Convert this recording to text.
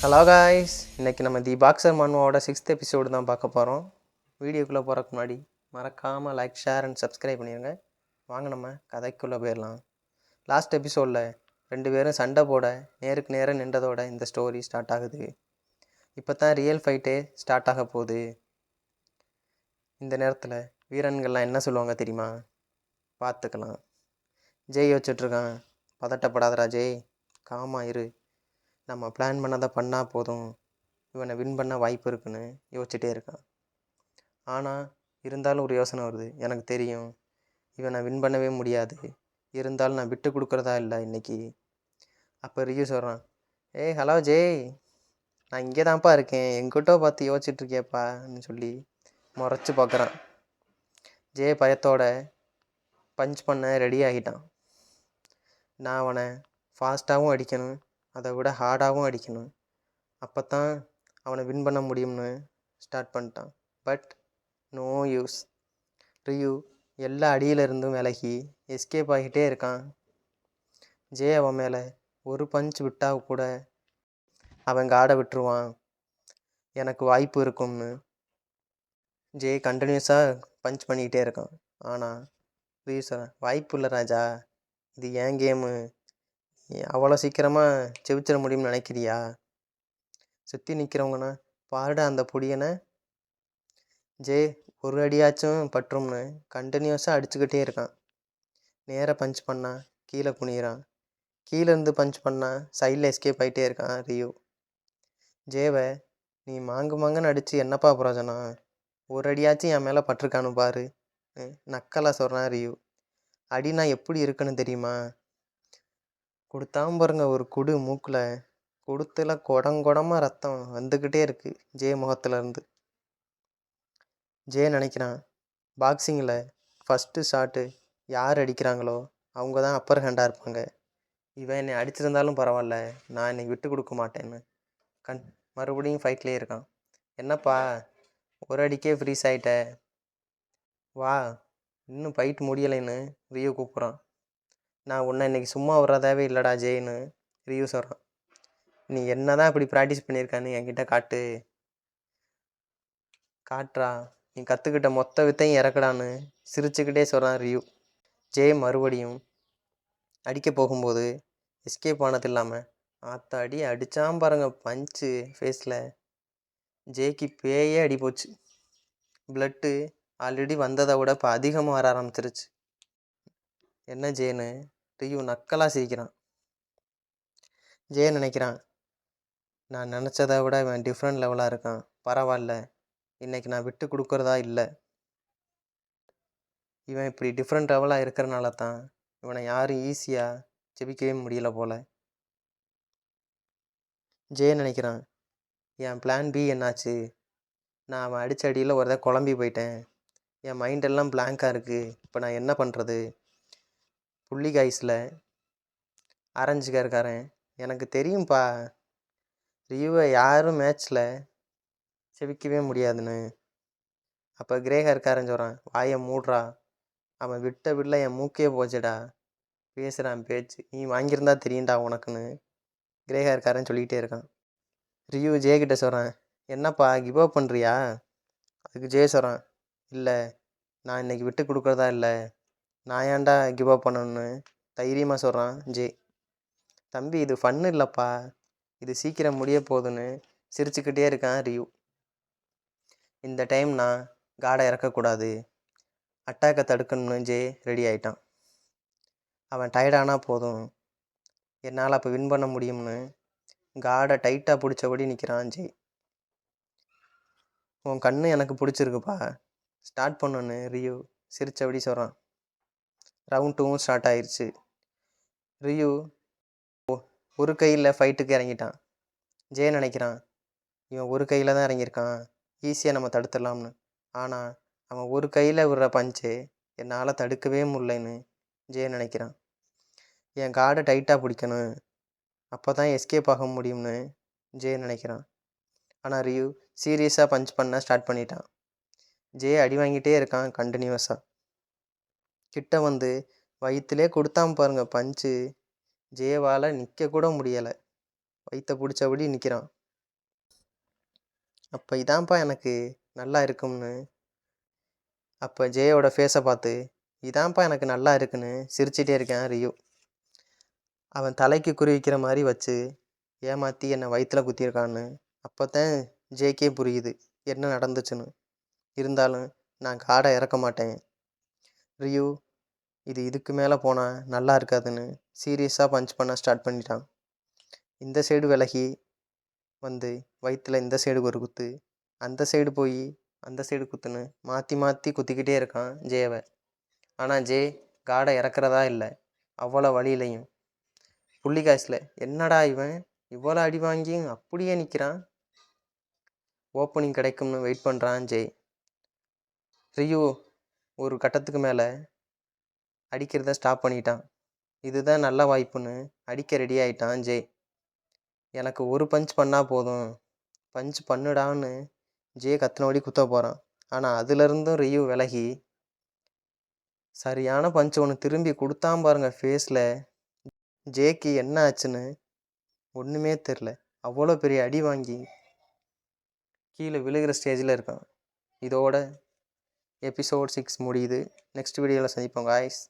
Hello guys இன்றைக்கி நம்ம the boxer மன்வாவோட சிக்ஸ்த் எபிசோடு தான் பார்க்க போகிறோம் வீடியோக்குள்ளே போகிறக்கு முன்னாடி மறக்காமல் லைக் ஷேர் அண்ட் சப்ஸ்கிரைப் பண்ணிடுங்க வாங்க நம்ம கதைக்குள்ளே போயிடலாம். லாஸ்ட் எபிசோடில் ரெண்டு பேரும் சண்டை போட நேருக்கு நேரம் நின்றதோட இந்த ஸ்டோரி ஸ்டார்ட் ஆகுது. இப்போ தான் ரியல் ஃபைட்டே ஸ்டார்ட் ஆக போகுது. இந்த நேரத்தில் வீரன்கள்லாம் என்ன சொல்லுவாங்க தெரியுமா? பார்த்துக்கலாம். ஜெய் வச்சுட்ருக்கான் பதட்டப்படாதடா ஜெய். காமா இரு. நம்ம பிளான் பண்ணதை பண்ணால் போதும். இவனை வின் பண்ண வாய்ப்பு இருக்குன்னு யோசிச்சுட்டே இருக்கான். ஆனால் இருந்தாலும் ஒரு யோசனை வருது. எனக்கு தெரியும். இவனை வின் பண்ணவே முடியாது. இருந்தாலும் நான் விட்டு கொடுக்குறதா இல்லை இன்னைக்கு. அப்போ ரியூ சொல்கிறான் ஏய் ஹலோ ஜெய். நான் இங்கே தான்ப்பா இருக்கேன். எங்கிட்டோ பார்த்து யோசிச்சுட்ருக்கியப்பான்னு சொல்லி முறைச்சி பார்க்குறான். ஜெய் பயத்தோட பஞ்ச் பண்ண ரெடி ஆகிட்டான். நான் அவனை ஃபாஸ்ட்டாகவும் அடிக்கணும். அதை விட ஹார்டாகவும் அடிக்கணும். அப்போ தான் அவனை வின் பண்ண முடியும்னு ஸ்டார்ட் பண்ணிட்டான். பட் நோ யூஸ் ரியூ எல்லா அடியிலிருந்தும் விலகி எஸ்கேப் ஆகிட்டே இருக்கான். ஜே அவன் மேலே ஒரு பஞ்ச் விட்டா கூட அவன் காடை விட்டுருவான். எனக்கு வாய்ப்பு இருக்கும்னு. ஜே கண்டினியூஸாக பஞ்ச் பண்ணிக்கிட்டே இருக்கான். ஆனால் ரியூ சார் வாய்ப்பு இல்லை ராஜா. இது ஏன் கேமு அவ்வளோ சீக்கிரமாக ஜெயிச்சிட முடியும்னு நினைக்கிறியா? சுற்றி நிற்கிறவங்கண்ணா பாருடா அந்த பொடியனை. ஜே ஒரு அடியாச்சும் பற்றும்னு கண்டினியூஸாக அடிச்சுக்கிட்டே இருக்கான். நேராக பஞ்ச் பண்ணா கீழே குனிகிறான் கீழேருந்து பஞ்ச் பண்ணா சைடில் எஸ்கேப் ஆகிட்டே இருக்கான் ரியூ. ஜேவை நீ மாங்கு மாங்குன்னு அடித்து என்னப்பா பிரயோஜனம்? ஒரு அடியாச்சும் என் மேலே பட்டிருக்கானு பாரு. நக்கலாக சொல்கிறான் ரியூ. அடினா எப்படி இருக்குன்னு தெரியுமா? கொடுத்தாம பாருங்க ஒரு குடு மூக்கில். கொடுத்துல குடங்குடமாக ரத்தம் வந்துக்கிட்டே இருக்குது ஜே முகத்துலேருந்து ஜே நினைக்கிறான் பாக்ஸிங்கில் ஃபஸ்ட்டு ஷாட்டு யார் அடிக்கிறாங்களோ அவங்க தான் அப்பர் ஹேண்டாக இருப்பாங்க. இவன் என்னை அடிச்சிருந்தாலும் பரவாயில்ல நான் இன்னைக்கு விட்டு கொடுக்க மாட்டேன்னு. கண் மறுபடியும் ஃபைட்லேயே இருக்கான். என்னப்பா ஒரு அடிக்கே ஃப்ரீஸ் ஆகிட்ட வா இன்னும் ஃபைட் முடியலைன்னு ரியோ கூப்பிட்றான். நான் உன்னை இன்னைக்கு சும்மா விட்றதாவே இல்லைடா ஜெயின்னு ரிவ்யூ சொல்கிறான் நீ என்ன தான் இப்படி ப்ராக்டிஸ் பண்ணியிருக்கான்னு என்கிட்ட காட்டு. காட்டுறா. நீ கற்றுக்கிட்ட மொத்த வித்தையும் இறக்கடான்னு சிரிச்சுக்கிட்டே சொல்கிறான் ரியூ. ஜெய் மறுபடியும் அடிக்க போகும்போது எஸ்கேப் ஆனது இல்லாமல் ஆத்தாடி அடித்தான் பாருங்க பஞ்சு ஃபேஸில் ஜேக்கு பேயே அடி போச்சு. ப்ளட்டு ஆல்ரெடி வந்ததை விட இப்போ அதிகமாக வர ஆரம்பிச்சிருச்சு. என்ன ஜேன்னு ரியூ நக்கலாக சிரிக்கிறான். ஜெய நினைக்கிறான் நான் நினச்சதை விட இவன் டிஃப்ரெண்ட் லெவலாக இருக்கான். பரவாயில்ல இன்றைக்கி நான் விட்டு கொடுக்குறதா இல்லை. இவன் இப்படி டிஃப்ரெண்ட் லெவலாக இருக்கிறனால தான் இவனை யாரும் ஈஸியாக ஜெபிக்கவே முடியல போல். ஜெய நினைக்கிறான் என் பிளான் பி என்னாச்சு? நான் அவன் அடித்த அடியில் ஒரு தடவை குழம்பி போயிட்டேன். என் மைண்டெல்லாம் பிளாங்காக இருக்குது இப்போ நான் என்ன பண்ணுறது புள்ளி காய்ஸில் ஆரஞ்சுக்கா இருக்காரன் எனக்கு தெரியும்ப்பா ரியூவை யாரும் மேட்ச்சில் செவிக்கவே முடியாதுன்னு. அப்போ கிரேகா இருக்காரன் சொல்கிறான் வாயை மூடுறா. அவன் விட்ட விடல என் மூக்கே போச்சுடா. பேசுகிறான் பேச்சு. நீ வாங்கியிருந்தா தெரியும்டா உனக்குன்னு. கிரேகா காரன் சொல்லிக்கிட்டே இருக்கான். ரியூ ஜே சொல்கிறான் என்னப்பா கிவ் அப் பண்ணுறியா அதுக்கு ஜே சொல்கிறான் இல்லை. நான் இன்னைக்கு விட்டு கொடுக்குறதா இல்லை. நான் ஏன்டா கிவ் அப் பண்ணணும்னு தைரியமாக சொல்கிறான் ஜே. தம்பி இது ஃபன்னு இல்லைப்பா. இது சீக்கிரம் முடிய போகுதுன்னு சிரிச்சுக்கிட்டே இருக்கான் ரியூ. இந்த டைம் நான் காடை இறக்கக்கூடாது. அட்டாக்கை தடுக்கணும்னு ஜே ரெடி ஆயிட்டான். அவன் டயர்டானா போதும். என்னால் அப்போ வின் பண்ண முடியும்னு காடை டைட்டாக பிடிச்சபடி நிற்கிறான் ஜே. உன் கண்ணு எனக்கு பிடிச்சிருக்குப்பா. ஸ்டார்ட் பண்ணுன்னு ரியூ சிரிச்சபடி சொல்கிறான் ரவுண்ட் டூவும் ஸ்டார்ட் ஆயிடுச்சு ரியூ ஒரு கையில் ஃபைட்டுக்கு இறங்கிட்டான். ஜே நினைக்கிறான் இவன் ஒரு கையில் தான் இறங்கியிருக்கான். ஈஸியாக நம்ம தடுத்துடலாம்னு. ஆனால் அவன் ஒரு கையில் விடுற பஞ்சு என்னால் தடுக்கவே முடியலன்னு ஜே நினைக்கிறான். என் காடை டைட்டாக பிடிக்கணும். அப்போ தான் எஸ்கேப் ஆக முடியும்னு ஜே நினைக்கிறான். ஆனால் ரியூ சீரியஸாக பஞ்ச் பண்ண ஸ்டார்ட் பண்ணிட்டான். ஜே அடி வாங்கிட்டே இருக்கான் கண்டினியூஸாக கிட்ட வந்து வயிற்றுலே கொடுத்தாம பாருங்க பஞ்சு. ஜேவால் நிற்க கூட முடியலை. வயிற்ற பிடிச்சபடி நிற்கிறான் அப்போ இதான்ப்பா எனக்கு நல்லா இருக்கும்னு. அப்போ ஜேயோட ஃபேஸை பார்த்து இதான்ப்பா எனக்கு நல்லா இருக்குன்னு. சிரிச்சிட்டே இருக்கேன் ரியோ. அவன் தலைக்கு குறிவிக்கிற மாதிரி வச்சு ஏமாற்றி என்னை வயிற்றுல குத்தியிருக்கான்னு. அப்போ தான் ஜேக்கே புரியுது என்ன நடந்துச்சுன்னு. இருந்தாலும் நான் காடை இறக்க மாட்டேன். ரியூ இது இதுக்கு மேலே போனால் நல்லா இருக்காதுன்னு சீரியஸாக பஞ்ச் பண்ண ஸ்டார்ட் பண்ணிட்டான். இந்த சைடு விலகி வந்து வயிற்றில் இந்த சைடு ஒரு குத்து அந்த சைடு போய் அந்த சைடு குத்துன்னு மாற்றி மாற்றி குத்திக்கிட்டே இருக்கான் ஜேவை ஆனால் ஜே காடை இறக்குறதா இல்லை அவ்வளோ வழியிலையும். புள்ளிகாசில் என்னடா இவன்? இவ்வளோ அடி வாங்கியும் அப்படியே நிற்கிறான் ஓப்பனிங் கிடைக்கும்னு வெயிட் பண்ணுறான் ஜெய் ரியோ ஒரு கட்டத்துக்கு மேலே அடிக்கிறத ஸ்டாப் பண்ணிட்டான். இதுதான் நல்ல வாய்ப்புன்னு அடிக்க ரெடி ஆயிட்டான் ஜெய். எனக்கு ஒரு பஞ்ச் பண்ணால் போதும். பஞ்ச் பண்ணுடான்னு ஜே கத்தனோடி குத்த போகிறான் ஆனால் அதுலேருந்தும் ரியூ விலகி சரியான பஞ்ச் ஒன்று திரும்பி கொடுத்தான் பாருங்க ஃபேஸில் ஜேக்கு என்ன ஆச்சுன்னு ஒன்றுமே தெரில. அவ்வளோ பெரிய அடி வாங்கி கீழே விழுகிற ஸ்டேஜில் இருக்கான். இதோட எபிசோட் சிக்ஸ் முடியுது. நெக்ஸ்ட் வீடியோவில் சந்திப்போம் காய்ஸ்